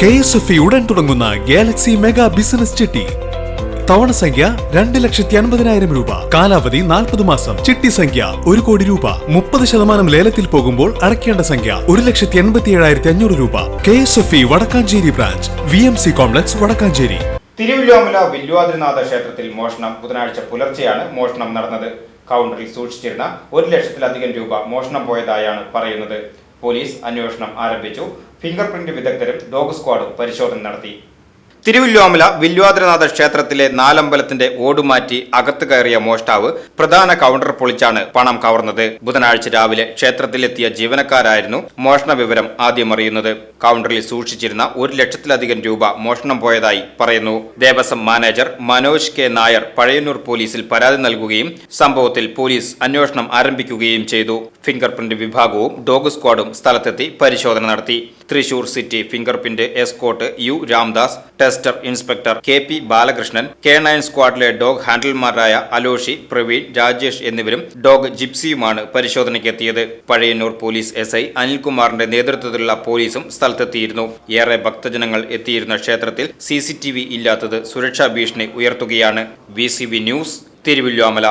K S F ഉടൻ തുടങ്ങുന്ന Galaxy mega business ചിട്ടി. തവണ സംഖ്യ രണ്ട് ലക്ഷത്തി അൻപതിനായിരം രൂപ. കാലാവധി നാൽപ്പത് മാസം. ചിട്ടി സംഖ്യ ഒരു കോടി രൂപ. മുപ്പത് ശതമാനം ലേലത്തിൽ പോകുമ്പോൾ അടയ്ക്കേണ്ട സംഖ്യ ഒരു ലക്ഷത്തി എൺപത്തി ഏഴായിരത്തി അഞ്ഞൂറ് രൂപ. K S F E Vadakkanchery branch. V M C complex Vadakkanchery. Thiruvilwamala Vilwadrinatha ക്ഷേത്രത്തിൽ മോഷണം. ബുധനാഴ്ച പുലർച്ചെയാണ് മോഷണം നടന്നത്. കൗണ്ടറിൽ സൂക്ഷിച്ചിരുന്ന ഒരു ലക്ഷത്തിലധികം രൂപ മോഷണം പോയതായാണ് പറയുന്നത്. പോലീസ് അന്വേഷണം ആരംഭിച്ചു. ഫിംഗർ പ്രിന്റ് വിദഗ്ധരും ഡോഗ് സ്ക്വാഡും പരിശോധന നടത്തി. തിരുവല്ലോമല വില്വാദ്രനാഥ ക്ഷേത്രത്തിലെ നാലമ്പലത്തിന്റെ ഓടുമാറ്റി അകത്ത് കയറിയ മോഷ്ടാവ് പ്രധാന കൗണ്ടർ പൊളിച്ചാണ് പണം കവർന്നത്. ബുധനാഴ്ച രാവിലെ ക്ഷേത്രത്തിലെത്തിയ ജീവനക്കാരായിരുന്നു മോഷണ വിവരം ആദ്യം അറിയുന്നത്. കൗണ്ടറിൽ സൂക്ഷിച്ചിരുന്ന ഒരു ലക്ഷത്തിലധികം രൂപ മോഷണം പോയതായി പറയുന്നു. ദേവസ്വം മാനേജർ മനോജ് കെ നായർ പഴയന്നൂർ പോലീസിൽ പരാതി നൽകുകയും സംഭവത്തിൽ പോലീസ് അന്വേഷണം ആരംഭിക്കുകയും ചെയ്തു. ഫിംഗർ പ്രിന്റ് വിഭാഗവും ഡോഗ് സ്ക്വാഡും സ്ഥലത്തെത്തി പരിശോധന നടത്തി. Thrissur city finger print escort U Ramdas tester inspector K P Balakrishnan K nine സ്ക്വാഡിലെ dog ഹാൻഡിൽമാരായ അലോഷി പ്രവീൺ രാജേഷ് എന്നിവരും ഡോഗ് ജിപ്സിയുമാണ് പരിശോധനയ്ക്കെത്തിയത്. പഴയന്നൂർ പോലീസ് എസ് ഐ അനിൽകുമാറിന്റെ നേതൃത്വത്തിലുള്ള പോലീസും സ്ഥലത്തെത്തിയിരുന്നു. ഏറെ ഭക്തജനങ്ങൾ എത്തിയിരുന്ന ക്ഷേത്രത്തിൽ സി ഇല്ലാത്തത് സുരക്ഷാ ഭീഷണി ഉയർത്തുകയാണ്. V news Thiruvilwamala